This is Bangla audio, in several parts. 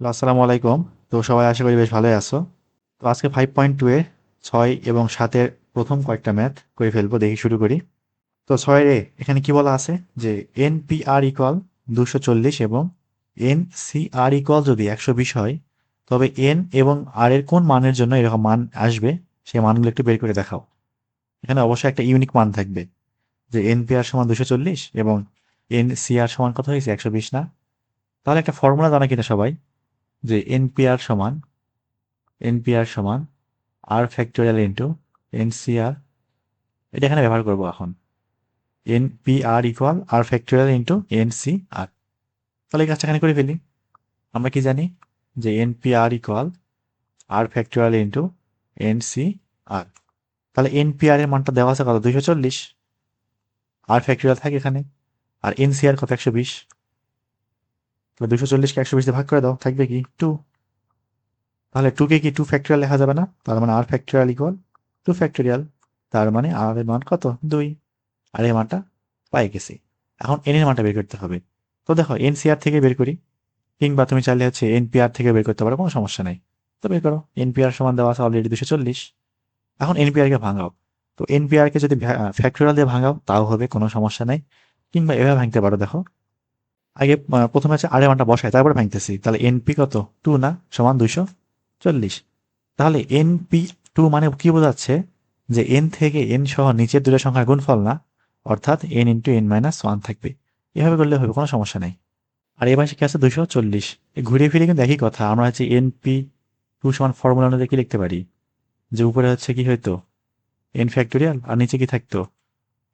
আসসালামু আলাইকুম। তো সবাই আশা করি বেশ ভালোই আছো। তো আজকে ফাইভ পয়েন্ট টু এ ছয় এবং সাতের প্রথম কয়েকটা ম্যাথ করে ফেলব, দেখি শুরু করি। তো ছয়ের এ এখানে কি বলা আছে? যে এন পি আর ইকুয়াল দুশো চল্লিশ এবং এন সি আর ইকুয়াল যদি একশো বিশ হয়, তবে এন এবং আর এর কোন মানের জন্য এরকম মান আসবে, সেই মানগুলো একটু বের করে দেখাও। এখানে অবশ্যই একটা ইউনিক মান থাকবে, যে এন পি আর সমান দুশো চল্লিশ এবং এন সি আর সমান কত হয়েছে? একশো বিশ না। তাহলে একটা ফর্মুলা জানা কিনা সবাই? যে এনপিআর সমান এনপিআর সমান আর ফ্যাক্টোরিয়াল ইন্টু এনসিআর এটা এখানে ব্যবহার করব এখন। NPR equal r factorial into NCR তাহলে এই কাজটা এখানে করে ফেলি। আমরা কি জানি যে NPR equal r factorial into NCR তাহলে এনপিআর এর মানটা দেওয়া আছে কত? দুইশো চল্লিশ। আর ফ্যাক্টোরিয়াল থাকে এখানে। আর এনসিআর কত? একশো বিশ। তাহলে দুশো চল্লিশকে একশো বিশ দিয়ে ভাগ করে দাও, থাকবে কি টু তাহলে টুকে কি টু ফ্যাক্টরিয়াল লেখা যাবে না? তার মানে r factorial equal two factorial তার মানে আর এর মান কত? দুই। আর এর মানটা পাই গেছি। এখন এন এর মানটা বের করতে হবে। তো দেখো এনসিআর থেকে বের করি, কিংবা তুমি চাইলে হচ্ছে এনপিআর থেকে বের করতে পারো, কোনো সমস্যা নেই। তো বের করো এনপিআর সমান দেওয়া আছে অলরেডি দুশো চল্লিশ। এখন এনপিআর কে ভাঙাও। তো এনপিআর কে যদি ফ্যাক্টরিয়াল দিয়ে ভাঙাও, তাও হবে, কোনো সমস্যা নেই। কিংবা এভাবে ভাঙতে পারো, দেখো। আগে প্রথমে আছে আড়ে মানটা বসাই তারপরে ভাঙতেছি। তাহলে এনপি কত? টু না? সমান দুইশো চল্লিশ। তাহলে এনপি টু মানে কি বোঝাচ্ছে? যে এন থেকে এন সহ নিচের দুটো সংখ্যার গুণফল না? অর্থাৎ n into n minus one থাকবে। এভাবে করলে হবে, কোনো সমস্যা নেই। আর এবার কি আছে? দুশো চল্লিশ। ঘুরে ফিরে কিন্তু একই কথা। আমরা হচ্ছে এনপি টু সমান ফর্মুলা অনুযায়ী কি লিখতে পারি? যে উপরে হচ্ছে কি হয়তো এন ফ্যাক্টোরিয়াল আর নিচে কি থাকতো?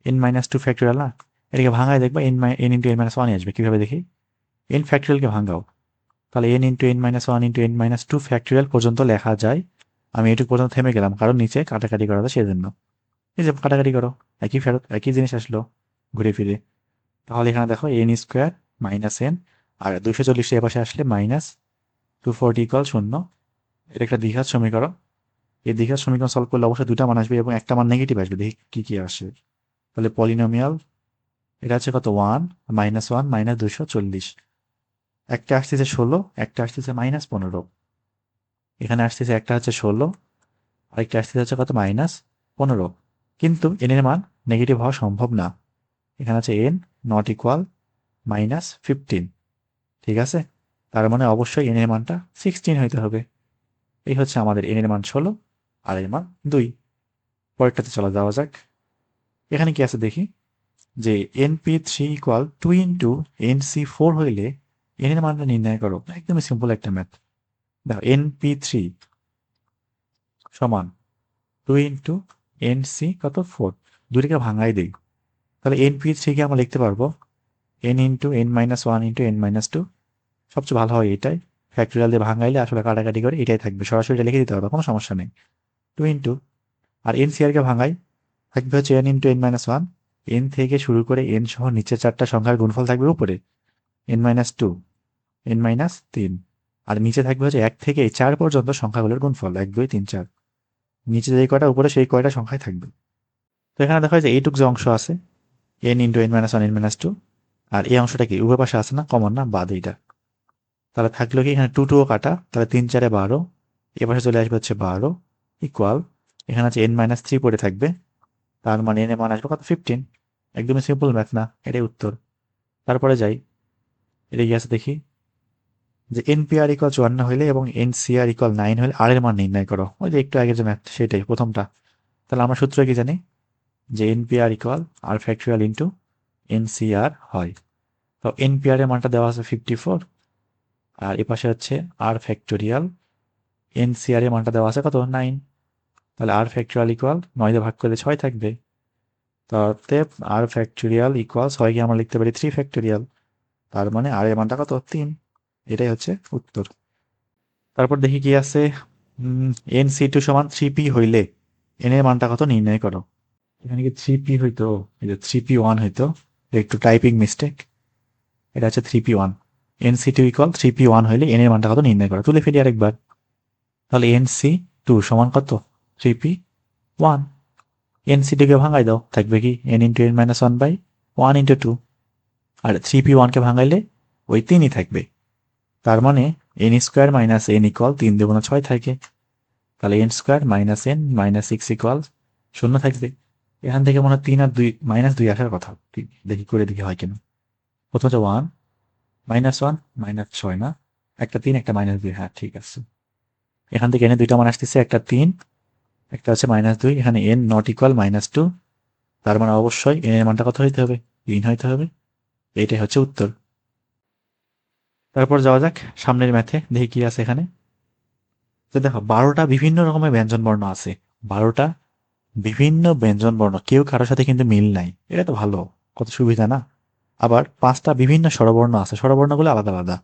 এন মাইনাস টু ফ্যাক্টোরিয়াল না? এটাকে ভাঙায় দেখবা n n into n minus ওয়ানই আসবে। কীভাবে দেখি? এন ফ্যাক্টোরিয়ালকে ভাঙাও। তাহলে n into n minus one into n minus two factorial পর্যন্ত লেখা যায়। আমি এটুকু পর্যন্ত থেমে গেলাম, কারণ নিচে কাটাকাটি করা যায় সেজন্য। এই যে কাটাকাটি করো, একই ফেরত একই জিনিস আসলো ঘুরে ফিরে। তাহলে এখানে দেখো এন স্কোয়ার মাইনাস এন আর দুশো চল্লিশে এপাশে আসলে মাইনাস টু ফোরটি ইকুয়াল শূন্য। এটা একটা দীঘার সমীকরণ। এই দীঘার সমীকরণ সলভ করলে অবশ্যই দুটা মান আসবে এবং একটা মান নেগেটিভ আসবে। দেখি কী কী আসে। তাহলে পলিনোমিয়াল এটা হচ্ছে কত? ওয়ান মাইনাস ওয়ান মাইনাস দুশো চল্লিশ। একটা আসতেছে ষোলো, একটা আসতেছে মাইনাস পনেরো। এখানে আসতেছে একটা হচ্ছে ষোলো, আরেকটা আসতেছে হচ্ছে কত? মাইনাস পনেরো। কিন্তু এন এর মান নেগেটিভ হওয়া সম্ভব না। এখানে আছে n not equal minus fifteen ঠিক আছে? তার মানে অবশ্যই এন এর মানটা সিক্সটিন হইতে হবে। এই হচ্ছে আমাদের এন এর মান ষোলো, আর এর মান দুই। পরেরটাতে চলা, যাওয়া যাক। এখানে কি আছে দেখি? যে NP three equal two into n C four হইলে এন এর মানটা নির্ণয় করো। একদমই সিম্পল একটা ম্যাথ দেখো এনপি থ্রি সমান টু ইন্টু এন সি কত? ফোর দুটিকে ভাঙাই দিই। তাহলে এনপি থ্রিকে আমরা লিখতে পারব n into n minus one into n minus two সবচেয়ে ভালো হয় এটাই। ফ্যাক্টরিয়াল দিয়ে ভাঙাইলে আসলে কাটাকাটি করে এটাই থাকবে। সরাসরি এটা লিখে দিতে পারব, কোনো সমস্যা নেই। টু ইন্টু আর এন সিআরকে ভাঙাই, থাকবে হচ্ছে n into n minus one n থেকে শুরু করে এন সহ নিচে চারটা সংখ্যার গুণফল থাকবে উপরে। N minus two n minus তিন, আর নিচে থাকবে হচ্ছে এক থেকে চার পর্যন্ত সংখ্যাগুলোর গুণফল, এক, দুই, তিন, চার। নিচে যেই কয়টা, উপরে সেই কয়টা সংখ্যায় থাকবে। তো এখানে দেখা যায় যে এইটুক যে অংশ আছে n into n minus one n minus two আর এই অংশটা কি উভয় পাশে আছে না কমন না, বাদ এইটা। তাহলে থাকল কি এখানে টু টুও কাটা, তাহলে তিন, চারে বারো, এ পাশে চলে আসবে হচ্ছে বারো ইকুয়াল এখানে আছে এন মাইনাস থ্রি পড়ে থাকবে তার মানে এনে মান আসবে কত? ফিফটিন একদমই সিম্পল ম্যাথ না, এটাই উত্তর। তারপরে যাই এটা কি আছে দেখি, যে এনপিআর ইকুয়াল চুয়ান্ন হইলে এবং এনসিআর ইকল নাইন হলে আর এর মান নির্ণয় করো। ওই যে একটু আগে যে ম্যাথ সেটাই প্রথমটা। তাহলে আমরা সূত্র কি জানি? যে NPR equal r factorial into NCR হয়। তো এনপিআর এর মানটা দেওয়া আছে ফিফটি ফোর আর এ পাশে হচ্ছে আর ফ্যাক্টোরিয়াল এনসিআর এর মানটা দেওয়া আছে কত? নাইন তাহলে আর ফ্যাক্টোরিয়াল ইকুয়াল নয় ভাগ করলে ছয় থাকবে। তাতে আর ফ্যাক্টোরিয়াল ইকুয়াল ছয়কে আমরা লিখতে পারি থ্রি ফ্যাক্টোরিয়াল তার মানে আর এর মানটা কত? তিন। এটাই হচ্ছে উত্তর। তারপর দেখি কি আছে। এন সি টু সমান থ্রি পি হইলে এন এর মানটা কত? নির্ণয় করো। এখানে কি থ্রি পি হইতো? থ্রি পি ওয়ান হইতো। একটু টাইপিং মিস্টেক এটা হচ্ছে three P one n C two equal three P one হইলে এন এর মানটা কত? নির্ণয় করো। তুলে ফেলি আরেকবার। তাহলে এন সি টু সমান কত? Three P one n C টুকে ভাঙাই দাও, থাকবে কি n into n minus one by one into two R three P ওয়ানকে ভাঙাইলে ওই তিনই থাকবে। তার মানে n square minus n equal তিন দেবো না ছয় থাকে। তাহলে n square minus n minus six equal শূন্য থাকবে। এখান থেকে মনে হয় তিন আর দুই মাইনাস দুই আসার কথা। দেখি করে দেখি হয় কেন। প্রথম হচ্ছে ওয়ান মাইনাস ওয়ান মাইনাস ছয় না? একটা তিন, একটা মাইনাস দুই হ্যাঁ ঠিক আছে। এখান থেকে এনে দুইটা মান আসতেছে, একটা তিন একটা হচ্ছে মাইনাস দুই, এখানে n not equal minus two তার মানে অবশ্যই এন এর মানটা কত হইতে হবে? তিন হইতে হবে। এইটাই হচ্ছে উত্তর। তারপর যাওয়া যাক সামনের ম্যাথে দেখি কি আছে এখানে। তো দেখো, বারোটা বিভিন্ন রকমের ব্যঞ্জন বর্ণ আছে। বারোটা বিভিন্ন ব্যঞ্জন বর্ণ, কেউ কারোর সাথে কিন্তু মিল নাই। এটা তো ভালো, কত সুবিধা না? আবার পাঁচটা বিভিন্ন স্বরবর্ণ আছে, স্বরবর্ণগুলো আলাদা আলাদা।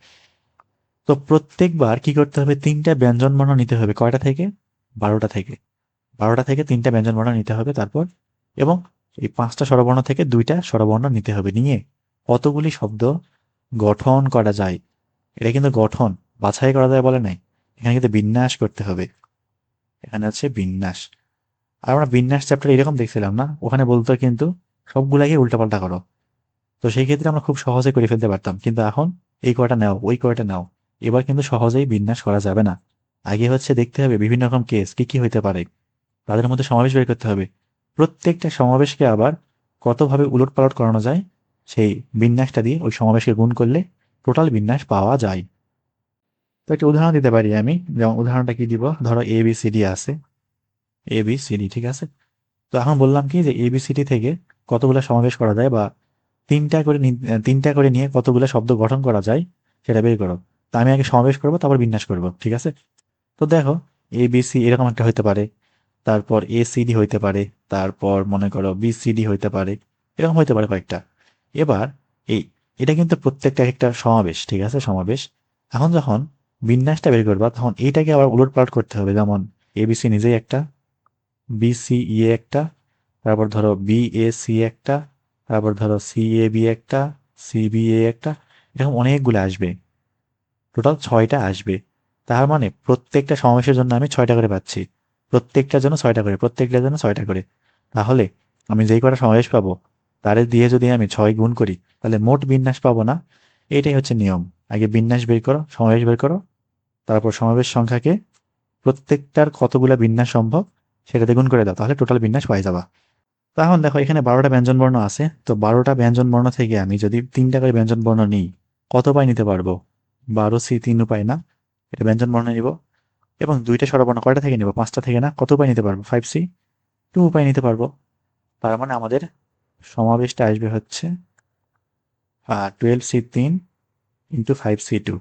তো প্রত্যেকবার কি করতে হবে? তিনটা ব্যঞ্জন বর্ণ নিতে হবে, কয়টা থেকে? বারোটা থেকে। বারোটা থেকে তিনটা ব্যঞ্জন বর্ণ নিতে হবে তারপর, এবং এই পাঁচটা স্বরবর্ণ থেকে দুইটা স্বরবর্ণ নিতে হবে নিয়ে কতগুলি শব্দ গঠন করা যায়। এটা কিন্তু গঠন, বাছাই করা যায় বলে নাই। এখানে কিন্তু বিন্যাস করতে হবে। এখানে হচ্ছে বিন্যাস। আর আমরা বিন্যাস চ্যাপ্টার এরকম দেখছিলাম না? ওখানে বলতো কিন্তু সবগুলাকে উল্টাপাল্টা করো। তো সেই ক্ষেত্রে আমরা খুব সহজে করে ফেলতে পারতাম। কিন্তু এখন এই কয়টা নাও, ওই কয়টা নাও। এবার কিন্তু সহজেই বিন্যাস করা যাবে না। আগে হচ্ছে দেখতে হবে বিভিন্ন রকম কেস কি কি হইতে পারে। তাদের মধ্যে সমাবেশ বের করতে হবে। প্রত্যেকটা সমাবেশকে আবার কতভাবে উলট পালট করানো যায়, সেই বিন্যাসটা দিয়ে ওই সমাবেশকে গুণ করলে টোটাল বিন্যাস পাওয়া যায়। তো একটা উদাহরণ দিতে পারি আমি। যেমন উদাহরণটা কি দিব? ধরো এ বি সি ডি আছে। এ বি সি ডি ঠিক আছে? তো এখন বললাম কি যে এ বি সি ডি থেকে কতগুলো সমাবেশ করা যায় বা তিনটা করে তিনটা করে নিয়ে কতগুলো শব্দ গঠন করা যায় সেটা বের করো। তা আমি আগে সমাবেশ করব, তারপর বিন্যাস করব, ঠিক আছে? তো দেখো এ বি সি এরকম একটা হতে পারে। তারপর এ সি ডি হইতে পারে, তারপর মনে করো বি সি ডি হইতে পারে, এরকম হইতে পারে কয়েকটা। এবার এই, এটা কিন্তু প্রত্যেকটা একটা সমাবেশ, ঠিক আছে, সমাবেশ। এখন যখন বিন্যাসটা বের করবা, তখন এইটাকে আবার উলট পালট করতে হবে। যেমন এবিসি নিজেই একটা বিসি ই একটা, তারপর ধরো বি এ সি একটা, তারপর ধরো সি এ বি একটা সি বি এ একটা, এরকম অনেকগুলো আসবে। টোটাল ছয়টা আসবে। তার মানে প্রত্যেকটা সমাবেশের জন্য আমি ছয়টা করে পাচ্ছি। প্রত্যেকটার জন্য ছয়টা করে প্রত্যেকটার জন্য ছয়টা করে। তাহলে আমি যেই কটা সমাবেশ পাবো তারে দিয়ে যদি আমি ছয় গুণ করি, তাহলে মোট বিন্যাস পাবো না? এটাই হচ্ছে নিয়ম। আগে বিন্যাস বের করো, সমাবেশ বের করো, তারপর সমাবেশ সংখ্যাকে প্রত্যেকটার কতগুলা বিন্যাস সম্ভব সেটাতে গুণ করে দাও, তাহলে টোটাল বিন্যাস পাই যাবা। তো এখন দেখো, এখানে বারোটা ব্যঞ্জন বর্ণ আছে, তো বারোটা ব্যঞ্জন বর্ণ থেকে আমি যদি তিনটা করে ব্যঞ্জন বর্ণ নিই, কত উপায় নিতে পারব? বারো সি তিন উপায় না? এটা ব্যঞ্জন বর্ণ নিব। এবং দুইটা স্বরবর্ণ কয়টা থেকে নিব? পাঁচটা থেকে না? কত উপায় নিতে পারব? ফাইভ সি টু উপায় নিতে পারব। তার মানে আমাদের সমাবেশটা আসবে হচ্ছে টুয়েলভ সি তিন ইন্টু ফাইভ সি টু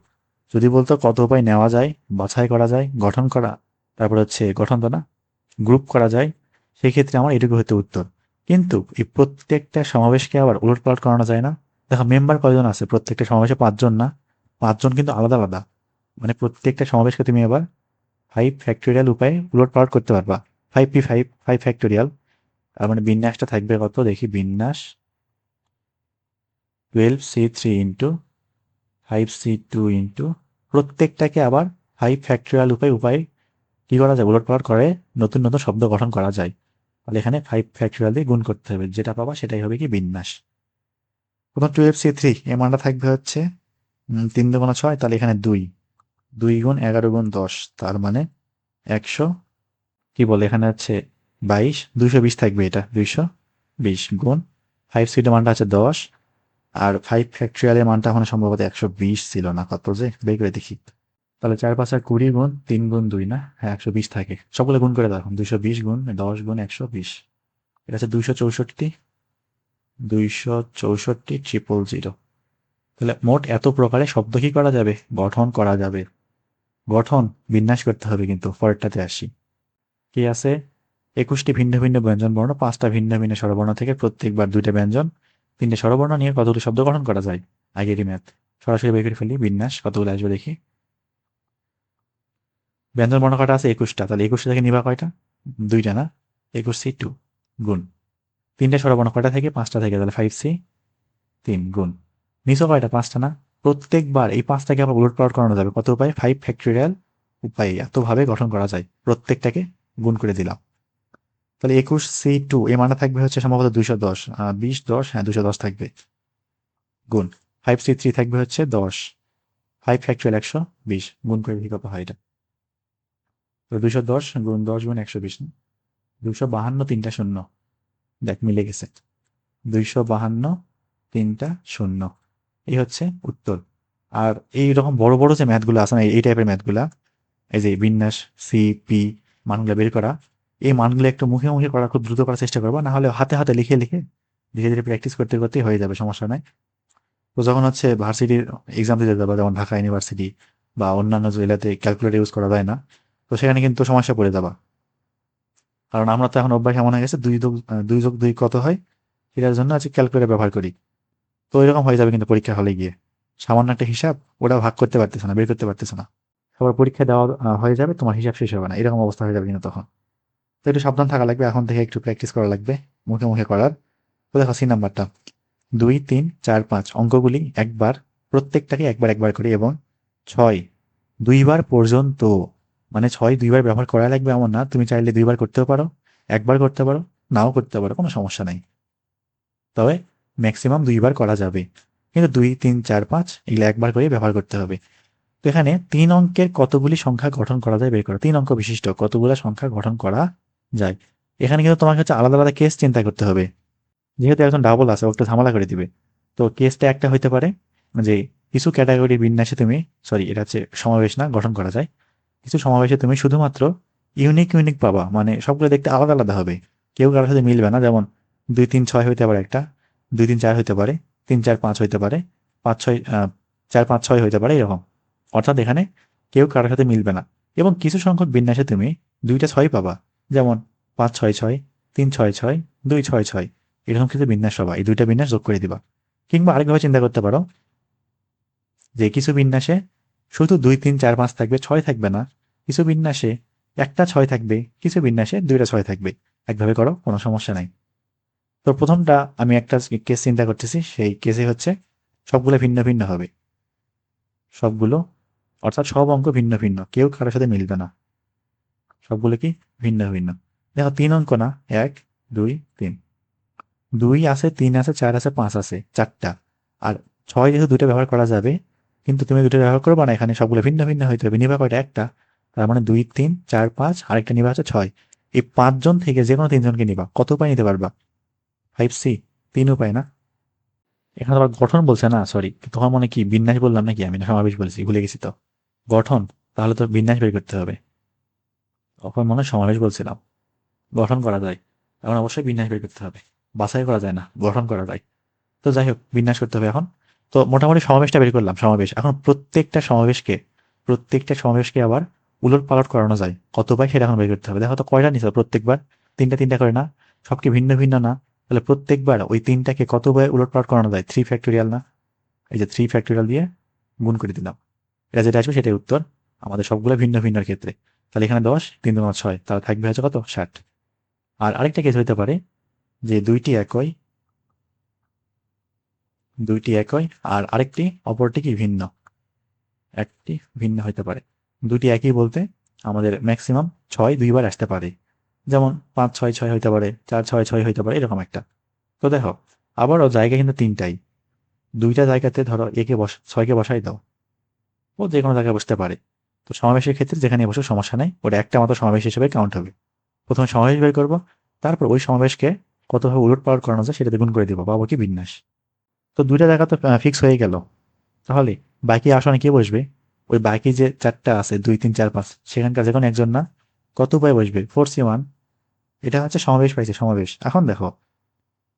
যদি বলতো কত উপায় নেওয়া যায়, বাছাই করা যায়, গঠন করা, তারপর হচ্ছে গঠন তো না গ্রুপ করা যায় সেই ক্ষেত্রে আমার এটুকু হতে উত্তর। কিন্তু এই প্রত্যেকটা সমাবেশকে আবার উলট পালট করানো যায় না। দেখো মেম্বার কয়জন আছে? প্রত্যেকটা সমাবেশে পাঁচজন না? পাঁচজন কিন্তু আলাদা আলাদা। মানে প্রত্যেকটা সমাবেশকে তুমি আবার ফাইভ ফ্যাক্টোরিয়াল উপায়ে উলট পালট করতে পারবা। Five P five five factorial তার মানে বিন্যাসটা থাকবে কত? দেখি বিন্যাস। Twelve C three into five C two into প্রত্যেকটাকে আবার ফাইভ ফ্যাক্টোরিয়াল উপায় উপায় কি করা যায়? উলট পালট করে নতুন নতুন শব্দ গঠন করা যায়। তাহলে এখানে ফাইভ ফ্যাক্টোরিয়াল দিয়ে গুণ করতে হবে। যেটা পাবা সেটাই হবে কি বিন্যাস। প্রথম টুয়েলভ সি থ্রি এর মানটা থাকবে হচ্ছে তিন দুগুণ ছয়, তাহলে এখানে দুই। দুই গুণ এগারো গুণ দশ, তার মানে একশো, কি বলে এখানে হচ্ছে বাইশ, দুইশো বিশ থাকবে এটা, দুইশো বিশ গুণ ফাইভ সিটের মানটা হচ্ছে দশ, আর ফাইভ ফ্যাক্টরিয়ালের মানটা এখন সম্ভবত একশো বিশ ছিল না, কত যে, বের করে দেখি। তাহলে চার পাঁচ আর কুড়ি গুণ তিন গুণ দুই, না? হ্যাঁ একশো বিশ থাকে। সবগুলো গুণ করে দেখুন দুইশো বিশ গুণ, দশ গুণ একশো বিশ। এটা হচ্ছে দুইশো চৌষট্টি দুইশো চৌষট্টি ট্রিপল জিরো তাহলে মোট এত প্রকারে শব্দ কি করা যাবে? গঠন করা যাবে। গঠন বিন্যাস করতে হবে কিন্তু, পরেরটাতে আসি। কি আছে? একুশটি ভিন্ন ভিন্ন ব্যঞ্জন বর্ণ, পাঁচটা ভিন্ন ভিন্ন স্বরবর্ণ থেকে প্রত্যেকবার দুইটা ব্যঞ্জন, তিনটে স্বরবর্ণ নিয়ে কতগুলো শব্দ গঠন করা যায়? আগেরই ম্যাথ। সরাসরি বের করে ফেলি, বিন্যাস, কতগুলো আসবে দেখি। ব্যঞ্জন বর্ণ কটা আছে? একুশটা। তাহলে একুশটা থেকে নিবা কয়টা? দুইটা না? একুশ সি টু, গুণ। তিনটে স্বরবর্ণ কয়টা থেকে? পাঁচটা থেকে, তাহলে ফাইভ সি, তিন, গুণ। নিচো কয়টা? পাঁচটা না? প্রত্যেকবার এই পাঁচটাকে আবার উলট পালট করানো যাবে। কত উপায়? ফাইভ ফ্যাক্টোরিয়াল উপায়ে এতভাবে গঠন করা যায়। প্রত্যেকটাকে গুণ করে দিলাম। তাহলে একুশ, সি টু এই মানটা থাকবে হচ্ছে সম্ভবত দুইশো দশ। বিশ দশ হ্যাঁ দুশো দশ থাকবে। গুণ। ফাইভ সি থ্রি থাকবে হচ্ছে দশ। ফাইভ ফ্যাক্টরিয়াল একশো বিশ। গুণ করে কত হয় এটা। তো দুশো দশ গুণ দশ গুণ একশো বিশ। দুশো বাহান্ন, তিনটা শূন্য। দেখ, মিলে গেছে। দুইশো বাহান্ন, তিনটা শূন্য। এই হচ্ছে উত্তর। আর এই রকম বড় বড় যে ম্যাথগুলো আছে না, এই টাইপের ম্যাথগুলা, এই যে বিন্যাস, সি, পি মানগুলো বের করা, এই মানগুলো একটু মুখে মুখে করা, খুব দ্রুত করার চেষ্টা করব না হলে হাতে হাতে লিখে লিখে ধীরে ধীরে প্র্যাকটিস করতে করতে হয়ে যাবে, সমস্যা নাই। তো যখন হচ্ছে ভার্সিটির এক্সাম দিতে যাবা, যেমন ঢাকা ইউনিভার্সিটি বা অন্যান্য জেলাতে ক্যালকুলেটর ইউজ করা যায় না, তো সেখানে কিন্তু সমস্যা পড়ে যাবা। কারণ আমরা তো এখন অভ্যাস এমন হয়ে গেছে, দুই যোগ দুই যোগ দুই কত হয়? এটার জন্য আজকে ক্যালকুলেটর ব্যবহার করি। তো এরকম হয়ে যাবে কিন্তু পরীক্ষা হলে গিয়ে। সামান্য একটা হিসাব ওরা ভাগ করতে পারতেছে না, বের করতে পারতেছে না। সবার পরীক্ষা দেওয়া হয়ে যাবে, তোমার হিসাব শেষ হবে না। এরকম অবস্থা হয়ে যাবে কিন্তু তখন। তো একটু সাবধান থাকা লাগবে, এখন থেকে একটু প্র্যাকটিস করা লাগবে, মুখে মুখে করার। তো দেখো সি নাম্বারটা দুই, তিন, চার, পাঁচ, অঙ্কগুলি একবার, প্রত্যেকটাকে একবার একবার করে এবং ছয়, দুইবার পর্যন্ত। মানে ছয়, দুইবার ব্যবহার করা লাগবে এমন না, তুমি চাইলে দুইবার করতেও পারো, একবার করতে পারো, নাও করতে পারো, কোনো সমস্যা নাই। তবে ম্যাক্সিমাম দুইবার করা যাবে। কিন্তু দুই, তিন, চার, পাঁচ, এগুলো একবার করে ব্যবহার করতে হবে। তো এখানে তিন অঙ্কের কতগুলি সংখ্যা গঠন করা যায় বের করো। তিন অঙ্ক বিশিষ্ট, কতগুলো সংখ্যা গঠন করা যায়। এখানে কিন্তু তোমাকে হচ্ছে আলাদা আলাদা কেস চিন্তা করতে হবে। যেহেতু একজন ডাবল আছে, ও একটু ঝামেলা করে দিবে। তো কেসটা একটা হইতে পারে, যে কিছু ক্যাটাগরির বিন্যাসে তুমি সরি এটা হচ্ছে সমাবেশ না, গঠন করা যায়। কিছু সমাবেশে তুমি শুধুমাত্র ইউনিক ইউনিক পাবা। মানে সবগুলো দেখতে আলাদা আলাদা হবে। কেউ কারোর সাথে মিলবে না, যেমন দুই, তিন, ছয় হইতে পারে একটা। দুই তিন চার হইতে পারে, তিন চার পাঁচ হইতে পারে, পাঁচ ছয় চার পাঁচ ছয় হইতে পারে এরকম। অর্থাৎ এখানে কেউ কারোর সাথে মিলবে না। এবং কিছু সংখ্যক বিন্যাসে তুমি দুইটা ছয় পাবা। যেমন পাঁচ ছয় ছয়, তিন ছয় ছয়, দুই ছয় ছয়। এরকম কিছু বিন্যাস পাবা এই দুইটা বিন্যাস যোগ করে দিবা। কিংবা আরেকভাবে চিন্তা করতে পারো যে কিছু বিন্যাসে শুধু দুই তিন চার পাঁচ থাকবে, ছয় থাকবে না। কিছু বিন্যাসে একটা ছয় থাকবে, কিছু বিন্যাসে দুইটা ছয় থাকবে। একভাবে করো, কোনো সমস্যা নাই। তো প্রথমটা আমি একটা কেস চিন্তা করতেছি, সেই কেসে হচ্ছে সবগুলো ভিন্ন ভিন্ন হবে। সবগুলো, অর্থাৎ সব অঙ্ক ভিন্ন ভিন্ন, কেউ কারোর সাথে মিলবে না। সবগুলো কি? ভিন্ন ভিন্ন। দেখো, তিন অঙ্ক না, এক, দুই, তিন। দুই আছে, তিন আছে, চার আছে, পাঁচ আছে, চারটা। আর ছয় যেহেতু দুটো ব্যবহার করা যাবে, কিন্তু তুমি দুটো ব্যবহার করবে না, এখানে সবগুলো ভিন্ন ভিন্ন হইতে হবে। নিবা কয়টা? একটা। তার মানে দুই, তিন, চার, পাঁচ, আরেকটা নিবা আছে ছয়। এই পাঁচজন থেকে যে কোনো তিনজনকে নিবা। কত উপায় নিতে পারবা? ফাইভ সি তিন উপায় না? এখানে আবার গঠন বলছে না সরি তোমার মনে কি বিন্যাস বললাম নাকি? আমি সমাবেশ বলছি, ভুলে গেছি তো। গঠন, তাহলে তো বিন্যাস বের করতে হবে। তখন মনে হয় সমাবেশ বলছিলাম। গঠন করা যায়, এখন অবশ্যই বিন্যাস বের করতে হবে। বাছাই করা যায় না, গঠন করা যায়। তো যাই হোক, বিন্যাস করতে হবে এখন। তো মোটামুটি সমাবেশটা বের করলাম, সমাবেশ। এখন প্রত্যেকটা সমাবেশকে প্রত্যেকটা সমাবেশকে আবার উলট পালট করানো যায়। কত পাই সেটা এখন বের করতে হবে? দেখো তো কয়টা নিছো প্রত্যেকবার? তিনটা তিনটা করে না? সবকে ভিন্ন ভিন্ন না? তাহলে প্রত্যেকবার ওই তিনটাকে কতবার উলট পালট করানো যায়? থ্রি ফ্যাক্টোরিয়াল না? এই যে থ্রি ফ্যাক্টোরিয়াল দিয়ে গুণ করে দিলাম। এটা যেটা আসবে সেটাই উত্তর। আমাদের সবগুলো ভিন্ন ভিন্ন ক্ষেত্রে। তাহলে এখানে দশ, তিন দুগুণ ছয়, তাহলে থাকবে হচ্ছে কত? ষাট। আর আরেকটা কেস হইতে পারে যে দুইটি একই দুইটি একই, আর আরেকটি অপরটি কি ভিন্ন? একটি ভিন্ন হইতে পারে। দুটি একই বলতে আমাদের ম্যাক্সিমাম ছয় দুইবার আসতে পারে। যেমন পাঁচ ছয় ছয় হইতে পারে, চার ছয় ছয় হইতে পারে, এরকম একটা। তো দেখো, আবারও জায়গা কিন্তু তিনটাই। দুইটা জায়গাতে ধরো একে বস, ছয়কে বসাই দাও। ও যে কোনো জায়গায় বসতে পারে। তো সমাবেশের ক্ষেত্রে যেখানে বসে সমস্যা নেই, ওটা একটা মাত্র সমাবেশ হিসেবে কাউন্ট হবে। প্রথমে সমাবেশ বের করব, তারপর ওই সমাবেশকে কতভাবে উলট পালট করানো যায় সেটাতে গুণ করে দেবো বাবা কি বিন্যাস। তো দুইটা জায়গা তো ফিক্স হয়ে গেল। তাহলে বাকি আসনে কে বসবে? ওই বাকি যে চারটা আছে, দুই, তিন, চার, পাঁচ, সেখানকার যে কোনো একজন না। কত উপায় বসবে? ফোর সি ওয়ান এটা হচ্ছে সমাবেশ পাইছে, সমাবেশ। এখন দেখো,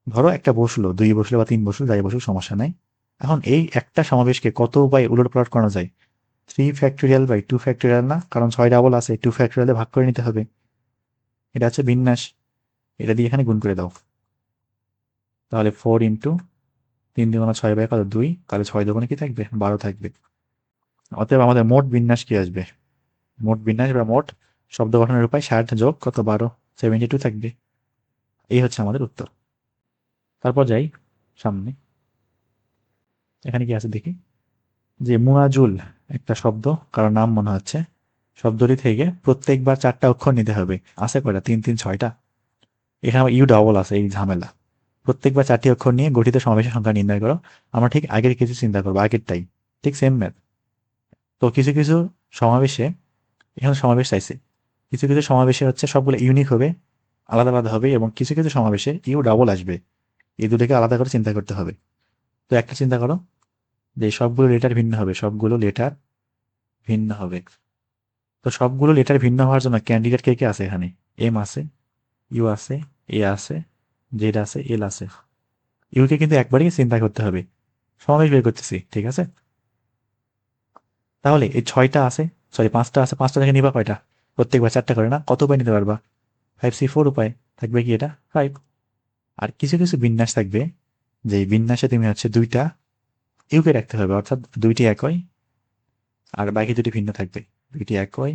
ধরো একটা বসল, দুই বসল বা তিন বসল, যাই বসুক, সমস্যা নাই। এখন এই একটা সমাবেশকে কত উপায় উলট পালট করানো যায়? Three factorial by two factorial না? কারণ ছয় ডাবল আছে টু ফ্যাক্টোরিয়ালে ভাগ করে নিতে হবে। এটা হচ্ছে বিন্যাস। এটা দিয়ে এখানে গুণ করে দাও। তাহলে ফোর ইন্টু তিন দুগুণা ছয় বাই কত? দুই। তাহলে ছয় দুগুণে কি থাকবে? বারো থাকবে। অতএব আমাদের মোট বিন্যাস কি আসবে? মোট বিন্যাস বা মোট শব্দ গঠনের উপায় ষাট যোগ কত? বারো। সেভেন্টি টু থাকবে। এই হচ্ছে আমাদের উত্তর। তারপর যাই সামনে। এখানে কি আছে দেখি? যে মুয়াজুল একটা শব্দ কারও নাম মনে হচ্ছে। শব্দটি থেকে প্রত্যেকবার চারটা অক্ষর নিতে হবে। আছে কয়টা? তিন তিন, ছয়টা। এখানে ইউ ডাবল আছে, এই ঝামেলা। প্রত্যেকবার চারটি অক্ষর নিয়ে গঠিত সমাবেশের সংখ্যা নির্ণয় করো। আমরা ঠিক আগের কিছু চিন্তা করব আগেরটাই ঠিক সেম ম্যাথ তো কিছু কিছু সমাবেশে, এখানে সমাবেশ চাইছে। কিছু কিছু সমাবেশে হচ্ছে সবগুলো ইউনিক হবে, আলাদা আলাদা হবে এবং কিছু কিছু সমাবেশে ইউ ডাবল আসবে। এই দুটোকে আলাদা করে চিন্তা করতে হবে। তো একটা চিন্তা করো যে সবগুলো লেটার ভিন্ন হবে, সবগুলো লেটার ভিন্ন হবে। তো সবগুলো লেটার ভিন্ন হওয়ার জন্য ক্যান্ডিডেট কে কে আছে এখানে? এম আছে ইউ আছে এ আছে জেড আছে এল আছে। ইউকে কিন্তু একবারই চিন্তা করতে হবে। সমাবেশ বের করতেছি, ঠিক আছে? তাহলে এই ছয়টা আছে সরি পাঁচটা আছে, পাঁচটা থেকে নিবা কয়টা? প্রত্যেকবার চারটা করে না? কত উপায় নিতে পারবা? ফাইভ সি ফোর উপায় থাকবে কি এটা? ফাইভ আর কিছু কিছু বিন্যাস থাকবে, যে বিন্যাসে তুমি হচ্ছে দুইটা ইউকে রাখতে হবে অর্থাৎ দুইটি একই, আর বাকি দুটি ভিন্ন থাকবে। দুইটি একই,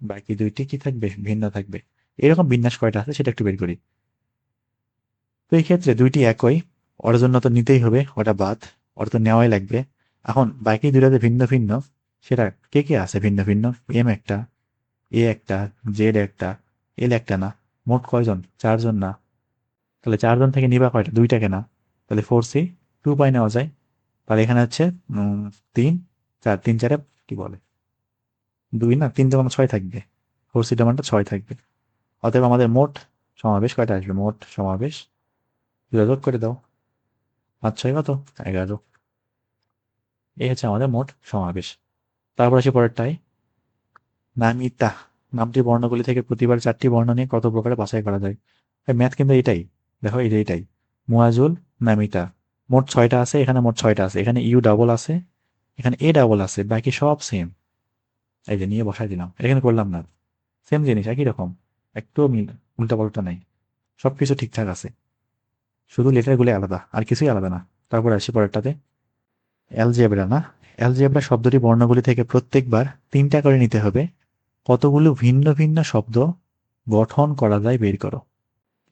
বাকি দুইটি কি থাকবে? ভিন্ন থাকবে। এরকম বিন্যাস কয়টা আছে সেটা একটু বের করি। তো এই ক্ষেত্রে দুইটি একই, ওর জন্য তো নিতেই হবে, ওটা বাদ, ওর তো নেওয়াই লাগবে। এখন বাকি দুটাতে ভিন্ন ভিন্ন, সেটা কে কে আছে ভিন্ন ভিন্ন? এম একটা এ একটা, জেড একটা, এল একটা না? মোট কয়জন? চারজন না? তাহলে চারজন থেকে নিবা কয়টা? দুইটাকে না তাহলে ফোর সি টু পাই নেওয়া যায়। তাহলে এখানে হচ্ছে তিন, চার, তিন, চারে কি বলে? দুই না? তিন মানে ছয় থাকবে। ফোর সি ডোমানটা ছয় থাকবে। অতএব আমাদের মোট সমাবেশ কয়টা আসবে? মোট সমাবেশ দুটো যোগ করে দাও। পাঁচ, ছয় কত? এগারো। এই হচ্ছে আমাদের মোট সমাবেশ। তারপর আসি পরেরটাই নামিতা নামটি বর্ণগুলি থেকে প্রতিবার চারটি বর্ণ নিয়ে কত প্রকারে বাছাই করা যায়? ম্যাথ কিন্তু এটাই। দেখো, এই যে এটাই। মুয়াজুল নামিতা মোট ছয়টা আছে, এখানে মোট ছয়টা আছে। এখানে ইউ ডাবল আছে, এখানে এ ডাবল আছে, বাকি সব সেম। এই যে নিয়ে বসাই দিলাম। এখানে করলাম না। সেম জিনিস, একই রকম। একটু মিল উল্টা পাল্টা নাই। সব কিছু ঠিকঠাক আছে। শুধু লেটারগুলি আলাদা, আর কিছুই আলাদা না। তারপর আসি পরেরটাতে। অ্যালজেব্রা, না? অ্যালজেব্রা শব্দটি বর্ণগুলি থেকে প্রত্যেকবার তিনটা করে নিতে হবে। কতগুলো ভিন্ন ভিন্ন শব্দ গঠন করা যায় বের করো।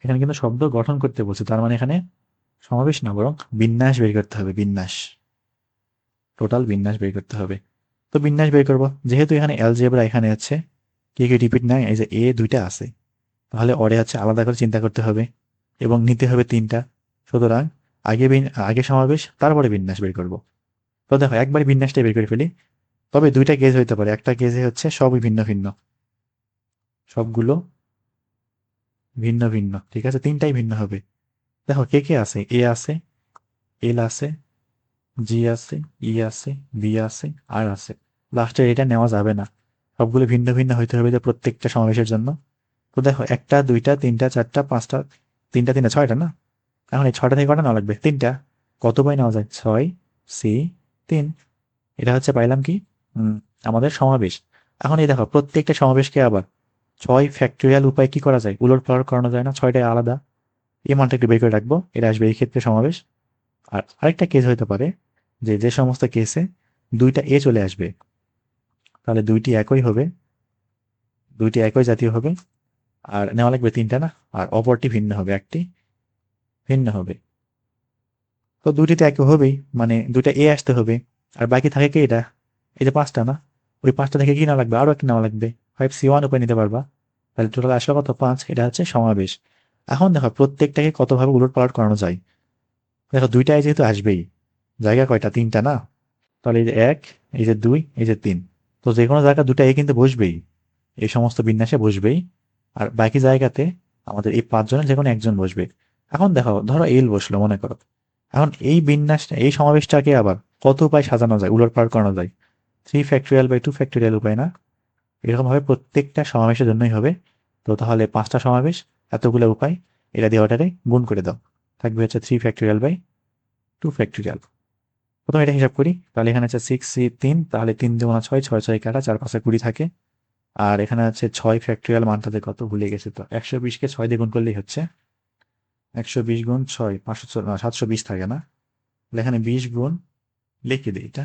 এখানে কিন্তু শব্দ গঠন করতে বলছে, তার মানে এখানে সমাবেশ না, বরং বিন্যাস বের করতে হবে, বিন্যাস। টোটাল বিন্যাস বের করতে হবে। তো বিন্যাস বের করব। যেহেতু এখানে অ্যালজেব্রা এখানে আছে, কে কে রিপিট নাই এই যে এ দুইটা আছে, তাহলে অরে আছে, আলাদা করে চিন্তা করতে হবে এবং নিতে হবে তিনটা। সুতরাং আগে আগে সমাবেশ, তারপরে বিন্যাস বের করব। তো দেখো, একবার বিন্যাসটা বের করে ফেলি। তবে দুইটা কেজ হইতে পারে। একটা কেজে হচ্ছে সবই ভিন্ন ভিন্ন। সবগুলো ভিন্ন ভিন্ন, ঠিক আছে? তিনটাই ভিন্ন হবে। দেখো, কে কে আছে? এ আছে এল আছে জি আছে ই আছে বি আছে আর আছে। লাস্টে এটা নেওয়া যাবে না। সবগুলো ভিন্ন ভিন্ন হইতে হবে যে প্রত্যেকটা সমাবেশের জন্য। তো দেখো, একটা, দুইটা, তিনটা, চারটা, পাঁচটা, তিনটা তিনটা, ছয়টা না? এখন এই ছয়টা থেকে কটা নেওয়া লাগবে? তিনটা। কত পাই নেওয়া যায়? ছয়, সি, তিন। এটা হচ্ছে পাইলাম কি? আমাদের সমাবেশ। এখন এই দেখো, প্রত্যেকটা সমাবেশকে আবার ছয় ফ্যাক্টরিয়াল উপায় কি করা যায়? উলট পালট করানো যায় না ছয়টায় আলাদা। এই মানটা একটু বের করে রাখব, এটা আসবে এই ক্ষেত্রে সমাবেশ। আর আরেকটা কেস হতে পারে যে যে সমস্ত কেসে দুইটা এ চলে আসবে। তাহলে দুইটি একই হবে, দুইটি একই জাতীয় হবে, আর নেওয়া লাগবে তিনটা না? আর অপরটি ভিন্ন হবে, একটি ভিন্ন হবে। তো দুইটিতে একই হবেই মানে দুইটা এ আসতে হবে। আর বাকি থাকে কি এটা? এই যে পাঁচটা না, ওই পাঁচটা থেকে কি নেওয়া লাগবে? আরও একটা নেওয়া লাগবে। ফাইভ সি ওয়ান উপায় নিতে পারবা। তাহলে টোটাল আসলে কত? পাঁচ, এটা হচ্ছে সমাবেশ। এখন দেখো, প্রত্যেকটাকে কতভাবে উলট পালট করানো যায়? দেখো, দুইটাই যেহেতু আসবেই, জায়গা কয়টা? তিনটা না? তাহলে এই যে এক, এই যে দুই, এই যে তিন। তো যে কোনো জায়গা দুটা এ কিন্তু বসবেই। এই সমস্ত বিন্যাসে বসবেই। আর বাকি জায়গাতে আমাদের এই পাঁচজনের যে কোনো একজন বসবে। এখন দেখো, ধরো এল বসল, মনে করো। এখন এই বিন্যাসটা, এই সমাবেশটাকে আবার কত উপায় সাজানো যায়, উলট পালট করানো যায়? Three factorial by two factorial উপায় না। এরকমভাবে প্রত্যেকটা সমাবেশের জন্যই হবে। তো তাহলে পাঁচটা সমাবেশ, এতগুলো উপায়, এটা দিয়ে ওটারে গুণ করে দাও। থাকবে হচ্ছে three factorial by two factorial প্রথমে এটা হিসাব করি, তাহলে এখানে হচ্ছে সিক্স সি তিন, তাহলে তিন দুগুণা ছয় ছয় ছয় কাটা, চার, পাঁচে কুড়ি থাকে। আর এখানে হচ্ছে ছয় ফ্যাক্টরিয়াল মানটাতে কত ভুলে গেছে তো, একশো বিশকে ছয় দিয়ে গুণ করলেই হচ্ছে। একশো বিশ গুণ ছয়, পাঁচশো সাতশো বিশ থাকে না। এখানে বিশ গুণ লিখে দিই এটা।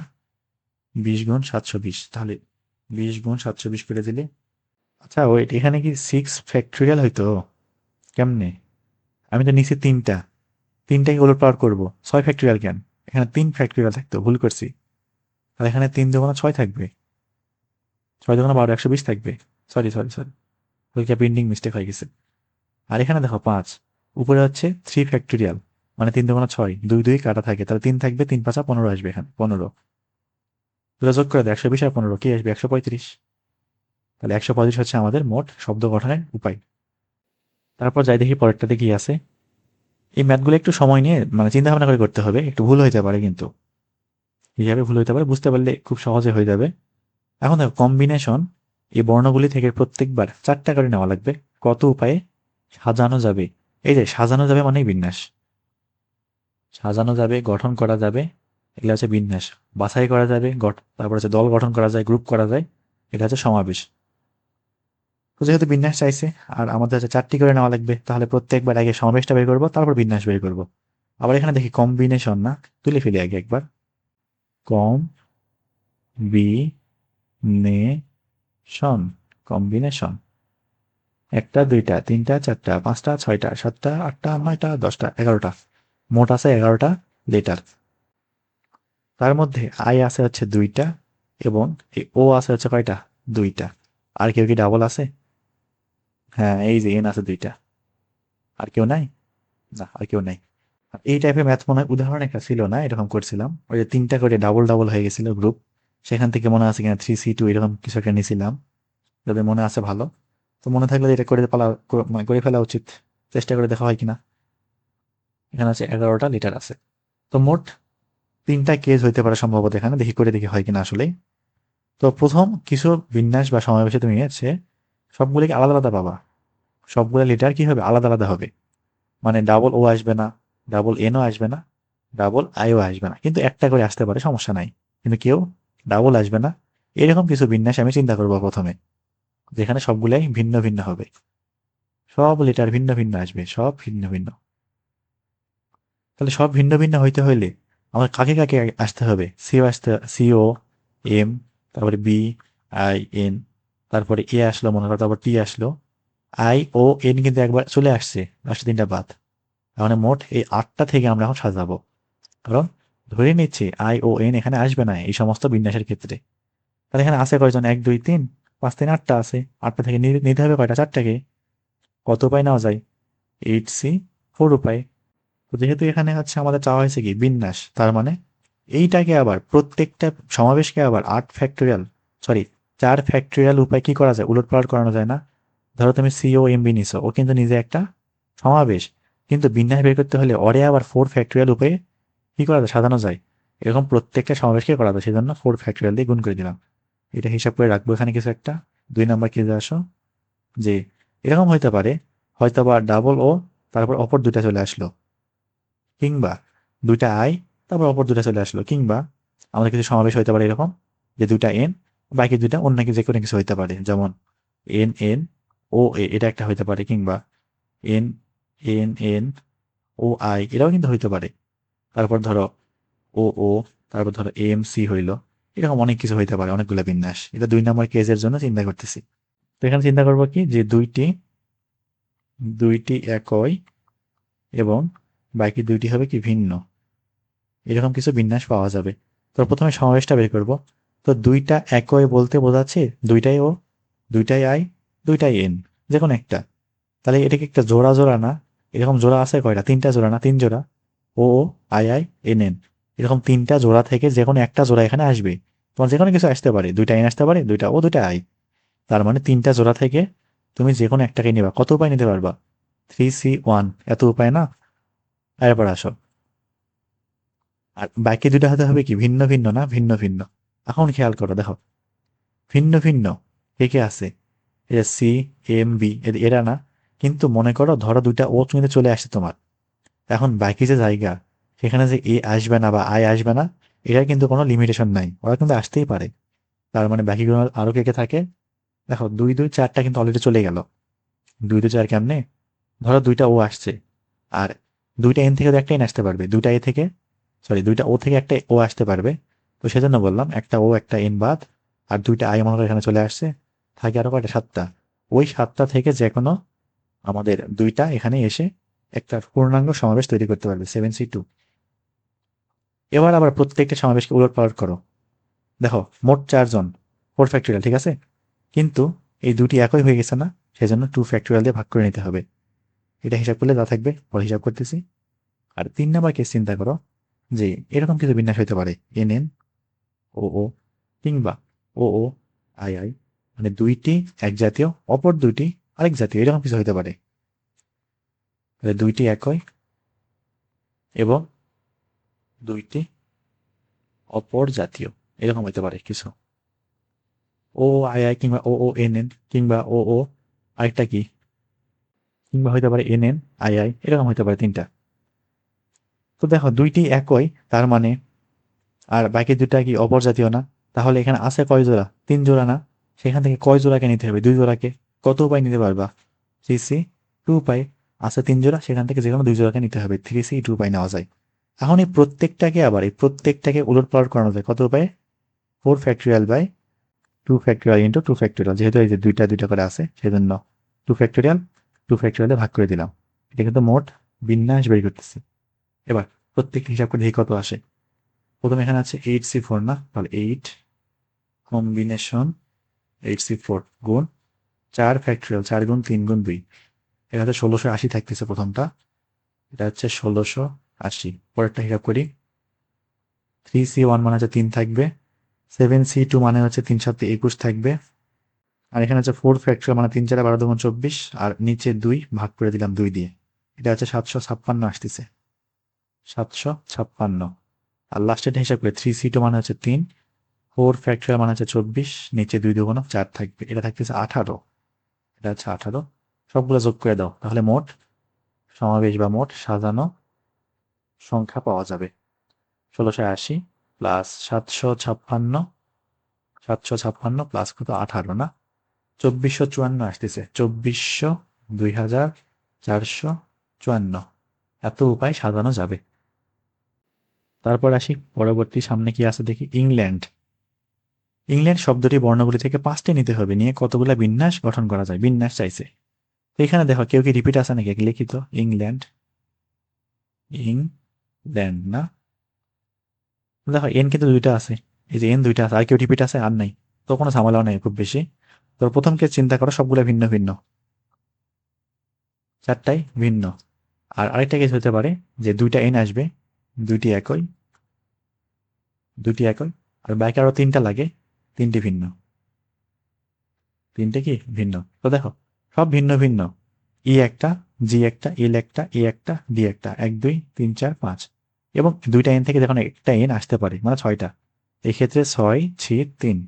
বিশ গুণ সাতশো বিশ। তাহলে বিশ গুণ সাতশো বিশ করে দিলে? আচ্ছা ওয়েট এখানে কি সিক্স ফ্যাক্টরিয়াল হয়তো কেমনে? আমি তো নিচে তিনটা। তিনটাকে উলট পাওয়ার করব। ছয় ফ্যাক্টরিয়াল কেন? এখানে তিন ফ্যাক্টরিয়াল থাকতো, ভুল করছি। তাহলে এখানে তিন দুগুণা ছয় থাকবে। ছয় দুগুণা বারো, একশো বিশ থাকবে। সরি সরি সরি ওইটা প্রিন্টিং মিস্টেক হয়ে গেছে। আর এখানে দেখো পাঁচ। উপরে হচ্ছে থ্রি ফ্যাক্টরিয়াল মানে তিন দুগুণা ছয়। দুই দুই কাটা থাকে। তাহলে তিন থাকবে, তিন পাঁচা পনেরো আসবে এখানে, পনেরো। দুটো যোগ করে দেয় একশো বিশ আর পনেরো কি? আসবে একশো পঁয়ত্রিশ। তাহলে একশো পঁয়ত্রিশ হচ্ছে আমাদের মোট শব্দ গঠনের উপায়। তারপর যাই দেখি পরেরটাতে কি আছে। এই ম্যাথগুলো একটু সময় নিয়ে মানে চিন্তা ভাবনা করে করতে হবে। একটু ভুল হইতে পারে কিন্তু। হিসাবে ভুল হইতে পারে, বুঝতে পারলে খুব সহজে হয়ে যাবে। এখন দেখো কম্বিনেশন এই বর্ণগুলি থেকে প্রত্যেকবার চারটা করে নেওয়া লাগবে। কত উপায়ে? সাজানো যাবে। এই যে সাজানো যাবে মানেই বিন্যাস। সাজানো যাবে, গঠন করা যাবে। এগুলো হচ্ছে বিন্যাস। বাছাই করা যাবে তারপর হচ্ছে দল গঠন করা যায় গ্রুপ করা যায়। এটা হচ্ছে সমাবেশ। তো যেহেতু বিন্যাস চাইছে, আর আমাদের হচ্ছে চারটি করে নেওয়া লাগবে, তাহলে প্রত্যেকবার আগে সমাবেশটা বের করব, তারপর বিন্যাস বের করব। আবার এখানে দেখি কম্বিনেশন না, তুলে ফেলি আগে একবার। কম বি নে শন কম্বিনেশন একটা, দুইটা, তিনটা, চারটা, পাঁচটা, ছয়টা, সাতটা, আটটা, নয়টা, দশটা, এগারোটা। মোট আছে এগারোটা লেটার তার মধ্যে আই আছে হচ্ছে দুইটা এবং এই ও আছে হচ্ছে কয়টা? দুইটা। আর কেউ কি ডাবল আছে? হ্যাঁ এই যে এন আছে দুইটা। আর কেউ নাই? না, আর কেউ নাই। এই টাইপের ম্যাথ মনে হয় উদাহরণ একটা ছিল না, এরকম করছিলাম। ওই যে তিনটা করে ডাবল ডাবল হয়ে গেছিল গ্রুপ সেখান থেকে মনে আছে কিনা থ্রি সি টু এরকম কিছু একটা নিয়েছিলাম যাদের মনে আছে ভালো। তো মনে থাকলে এটা করে পালা, করে ফেলা উচিত। চেষ্টা করে দেখা হয় কিনা। এখানে আছে এগারোটা লিটার আছে। তো মোট তিনটা কেজ হইতে পারে সম্ভবত এখানে, দেখি করে দেখি হয় কিনা আসলে তো প্রথম, কিছু বিন্যাস বা সমাবেশে তুমি হচ্ছে সবগুলিকে আলাদা আলাদা পাবা সবগুলো লিটার কি হবে? আলাদা আলাদা হবে। মানে ডাবল ও আসবে না ডাবল এনও আসবে না ডাবল আইও আসবে না। কিন্তু একটা করে আসতে পারে, সমস্যা নাই। কিন্তু কেউ ডাবল আসবে না। এরকম কিছু বিন্যাস আমি চিন্তা করব প্রথমে। যেখানে সবগুলাই ভিন্ন ভিন্ন হবে। সব লিটার ভিন্ন ভিন্ন আসবে, সব ভিন্ন ভিন্ন। তাহলে সব ভিন্ন ভিন্ন হইতে হইলে আমার কাকে কাকে আসতে হবে? সিও আসতে সিও এম তারপরে বি আই এন তারপরে এ আসলো মনে করো তারপর টি আসলো। আই ও এন কিন্তু একবার চলে আসছে লাস্টের তিনটা বাদ। তাহলে মোট এই আটটা থেকে আমরা এখন সাজাবো। কারণ ধরে নিচ্ছি আই ও এন এখানে আসবে না এই সমস্ত বিন্যাসের ক্ষেত্রে। তাহলে এখানে আছে কয়জন? এক, দুই, তিন, পাঁচ, তিন, আটটা আছে। আটটা থেকে নিতে হবে কয়টা? চারটাকে। কত উপায় নেওয়া যায়? এইট সি ফোর উপায়। তো যেহেতু এখানে হচ্ছে আমাদের চাওয়া হয়েছে কি? বিন্যাস। তার মানে এইটাকে আবার প্রত্যেকটা সমাবেশকে আবার আট ফ্যাক্টোরিয়াল সরি চার ফ্যাক্টোরিয়াল উপায় কি করা যায়? উলট পালট করানো যায় না। ধরো তুমি সিও এমবি নিছো, ও কিন্তু নিজে একটা সমাবেশ। কিন্তু বিন্যাস বের করতে হলে ওরে আবার ফোর ফ্যাক্টোরিয়াল উপায়ে কি করা যায়? সাজানো যায়। এরকম প্রত্যেকটা সমাবেশকে করা যায়। সেজন্য ফোর ফ্যাক্টোরিয়াল দিয়ে গুণ করে দিলাম। এটা হিসাব করে রাখব এখানে কিছু একটা। দুই নাম্বার কেজে আসো? যে এরকম হইতে পারে হয়তো বা ডাবল ও, তারপর অপর দুইটা চলে আসলো। কিংবা দুইটা আই তারপর অপর দুটা চলে আসলো। কিংবা আমাদের কিছু সমাবেশ হইতে পারে এরকম যে দুইটা এন বাকি দুইটা অন্য যে কোনো কিছু হইতে পারে। যেমন এন এন ও এ এটা একটা হইতে পারে। কিংবা N N N O I এটাও কিন্তু হইতে পারে। তারপর ধরো ও ও তারপর ধরো এম সি হইল। এরকম অনেক কিছু হইতে পারে, অনেকগুলো বিন্যাস। এটা দুই নম্বর কেজের জন্য চিন্তা করতেছি। তো এখানে চিন্তা করব কি? যে দুইটি দুইটি একই এবং বাকি দুইটি হবে কি ভিন্ন? এরকম কিছু বিন্যাস পাওয়া যাবে। তো প্রথমে সমাবেশটা বের করব। তো দুইটা একই বলতে বোঝাচ্ছে দুইটাই ও, দুইটাই আই, দুইটাই এন যে কোনো একটা। তাহলে এটাকে একটা জোড়া জোড়া না? এরকম জোড়া আছে কয়টা? তিনটা জোড়া না? তিন জোড়া। O O, I I, N N. এরকম তিনটা জোড়া থেকে যে কোনো একটা জোড়া এখানে আসবে। তোমার যে কোনো কিছু আসতে পারে। দুইটা এন আসতে পারে, দুইটা ও, দুইটা আই। তার মানে তিনটা জোড়া থেকে তুমি যে কোনো একটাকে নিবা। কত উপায় নিতে পারবা? Three C one. এত উপায় না? এরপর আসো আর বাকি দুইটা হতে হবে কি? ভিন্ন ভিন্ন না? ভিন্ন ভিন্ন। এখন খেয়াল করো, দেখো। ভিন্ন ভিন্ন। কে কে আছে? এটা সি, এম বি এরা না? কিন্তু মনে করো, ধরো দুইটা ও তুমি চলে আসছে তোমার। এখন বাকি যে জায়গা, সেখানে যে এ আসবে না বা আই আসবে না, এটার কিন্তু কোনো লিমিটেশন নাই। ওরা কিন্তু আসতেই পারে। তার মানে বাকিগুলো আরও কে কে থাকে? দেখো, দুই দুই, চারটা কিন্তু অলরেডি চলে গেল। দুই দুই, চার কেমনে? ধরো দুইটা ও আসছে। আর দুইটা এন থেকে একটা এন আসতে পারবে। দুইটা এ থেকে সরি দুইটা ও থেকে একটা ও আসতে পারবে। তো সেজন্য বললাম, একটা ও একটা এন বাদ, আর দুইটা আই মনে এখানে চলে আসছে, থাকে আরও কয়টা? সাতটা। ওই সাতটা থেকে যে কোনো আমাদের দুইটা এখানে এসে একটা পূর্ণাঙ্গ সমাবেশ তৈরি করতে পারবে সেভেন সি টু এবার আবার প্রত্যেকটা সমাবেশকে উলট পালট করো। দেখো, মোট চারজন ফোর ফ্যাক্টরিয়াল ঠিক আছে? কিন্তু এই দুটি একই হয়ে গেছে না, সেজন্য টু ফ্যাক্টরিয়াল দিয়ে ভাগ করে নিতে হবে। এটা হিসাব করলে যা থাকবে পরে হিসাব করতেছি। আর তিন নাম্বার কেস চিন্তা করো, যে এরকম কিছু বিন্যাস হইতে পারে এন এন ও ও কিংবা ও ও আই আই মানে দুইটি, এক জাতীয়, অপর দুইটি, আরেক জাতীয়, এরকম কিছু হতে পারে। দুইটি একই, এবং দুইটি অপর জাতীয়, এরকম হতে পারে কিছু। ও আই আই, কিংবা ও ও এন এন কিংবা ও ও আরেকটা কি? কিংবা হইতে পারে এন এন আই আই, এরকম হইতে পারে তিনটা। তো দেখো, দুইটি একই, তার মানে আর বাকি দুটা কি অপর জাতীয় না? তাহলে এখানে আছে কয় জোড়া? তিন জোড়া না? সেখান থেকে কয় জোড়াকে নিতে হবে? দুই জোড়াকে। কত উপায় নিতে পারবা? থ্রি সি, টু উপায় আছে তিন জোড়া, সেখান থেকে যে কোনো দুই জোড়াকে নিতে হবে। থ্রি সি, টু উপায় নেওয়া যায়। এখন এই প্রত্যেকটাকে আবার, এই প্রত্যেকটাকে উলট পালট করানো যায়। কত উপায়ে? Four factorial by two factorial into two factorial. যেহেতু এই যে দুইটা দুইটা করে আছে, সেজন্য টু ফ্যাক্টরিয়াল টু ফ্যাক্টরিয়ালে ভাগ করে দিলাম। এটা কিন্তু মোট বিন্যাস বের করতেছি। এবার প্রত্যেকটি হিসাব করে কত আসে। প্রথমে এখানে আছে এইট সি ফোর না? তাহলে eight combination eight C four গুণ চার ফ্যাক্টরিয়াল চার গুণ তিন গুণ দুই। এটা হচ্ছে ষোলোশো আশি থাকতেছে প্রথমটা। এটা হচ্ছে ষোলোশো আশি। পরেরটা হিসাব করি। থ্রি সি ওয়ান মানে হচ্ছে তিন থাকবে। সেভেন সি টু মানে হচ্ছে তিন সাথে একুশ থাকবে। আর এখানে হচ্ছে ফোর ফ্যাক্টরিয়াল মানে তিন চারে বারো দুগুণ চব্বিশ, আর নিচে দুই ভাগ করে দিলাম দুই দিয়ে। এটা হচ্ছে সাতশো ছাপ্পান্ন আসতেছে। সাতশো ছাপ্পান্ন। আর লাস্টের হিসাব করে থ্রি সি টু মানে হচ্ছে তিন ফোর ফ্যাক্টরিয়াল মানে হচ্ছে চব্বিশ, নিচে দুই দুগুণ চার থাকবে। এটা থাকতেছে আঠারো। এটা হচ্ছে আঠারো। সবগুলো যোগ করে দাও, তাহলে মোট সমাবেশ বা মোট সাজানো সংখ্যা পাওয়া যাবে। ষোলোশো আশি প্লাস সাতশো ছাপ্পান্ন সাতশো ছাপ্পান্ন প্লাস কত? আঠারো না? চব্বিশশো চুয়ান্ন আসতেছে। চব্বিশশো দুই হাজার চারশো চুয়ান্ন। এত উপায় সাজানো যাবে। তারপর আসি পরবর্তী, সামনে কি আছে দেখি? ইংল্যান্ড। ইংল্যান্ড শব্দটি বর্ণগুলি থেকে পাঁচটি নিতে হবে, নিয়ে কতগুলা বিন্যাস গঠন করা যায়, বিন্যাস চাইছে। এখানে দেখো, কেউ কি রিপিট আছে নাকি? লিখিত। ইংল্যান্ড। ইংল্যান্ড না? দেখো এন কিন্তু দুইটা আছে। এই যে এন দুইটা আছে, আর কেউ রিপিট আছে, আর নাই। তো কোনো ঝামেলাও নেই খুব বেশি। তো প্রথম কে চিন্তা করো, সবগুলো ভিন্ন ভিন্ন। চারটাই ভিন্ন। আর আরেকটা কেস হতে পারে যে দুইটা এন আসবে, দুইটি একই দুটি একই, আর বাকি আরও তিনটা লাগে, তিনটি ভিন্ন। তিনটে কি? ভিন্ন। তো দেখো, সব ভিন্ন ভিন্ন। ই একটা, জি একটা ইল একটা ই একটা, ডি একটা, এক, দুই, তিন, চার, পাঁচ। এবং দুইটা এন থেকে যখন একটা এন আসতে পারে মানে ছয়টা, এক্ষেত্রে ছয়, ছি, তিন।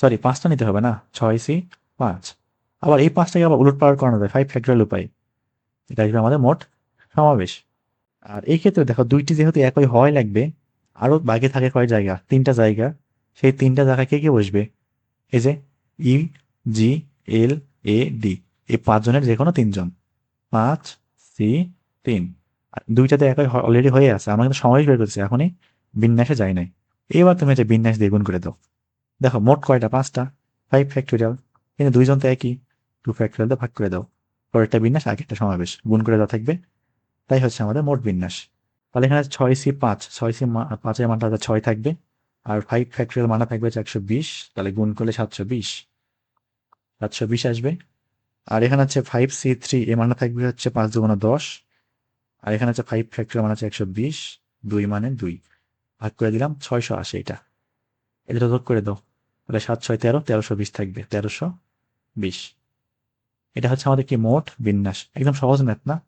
সরি পাঁচটা নিতে হবে না? ছয়, সি, পাঁচ। আবার এই পাঁচটাকে আবার উলট পালট করানো যায় ফাইভ ফ্যাক্টরিয়াল উপায়। এটা আসবে আমাদের মোট সমাবেশ। আর এই ক্ষেত্রে দেখো, দুইটি যেহেতু একই হয় লাগবে আরও বাকি থাকে কয় জায়গা, তিনটা জায়গা, সেই তিনটা জায়গায় কে কে বসবে? এই যে ই জি এল এ ডি এই পাঁচজনের যে কোনো তিনজন। পাঁচ, সি, তিন। আর দুইটাতে একই অলরেডি হয়ে আছে, আমরা কিন্তু সমাবেশ বের করছি, এখনই বিন্যাসে যাই নাই। এবার তুমি হচ্ছে বিন্যাস দিয়ে গুণ করে দাও। দেখো, মোট কয়টা? পাঁচটা। ফাইভ ফ্যাক্টোরিয়াল কিন্তু দুইজন তো একই। টু ফ্যাক্টোরিয়াল ভাগ করে দাও। পরেরটা বিন্যাস, আগেরটা সমাবেশ। গুণ করে দেওয়া থাকবে। তাই হচ্ছে আমাদের মোট বিন্যাস। তাহলে এখানে ছয় সি পাঁচ। ছয় সি পাঁচের মানটা ছয় থাকবে। আর ফাইভ ফ্যাক্টরিয়াল মানটা থাকবে হচ্ছে একশো বিশ। তাহলে গুণ করলে সাতশো বিশ। সাতশো বিশ আসবে। আর এখানে হচ্ছে ফাইভ সি থ্রি, এ মানটা থাকবে হচ্ছে পাঁচ দুগুণ দশ। আর এখানে হচ্ছে ফাইভ ফ্যাক্টরিয়াল মানে হচ্ছে একশো বিশ। দুই মানে দুই। ভাগ করে দিলাম, ছয়শো আশি এটা। এটা যোগ করে দাও। তাহলে সাত ছয় তেরো, তেরোশো বিশ থাকবে, তেরোশো বিশ। এটা হচ্ছে আমাদের কি মোট বিন্যাস? একদম সহজ ম্যাথ না?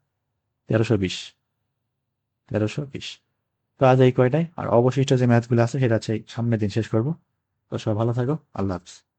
তেরোশো বিশ। তেরোশো বিশ। তো আজ এই কয়টাই আর অবশিষ্ট যে ম্যাথগুলো আছে, সেটা হচ্ছে সামনের দিন শেষ করব। তো সবাই ভালো থাকো, আল্লাহ হাফিজ।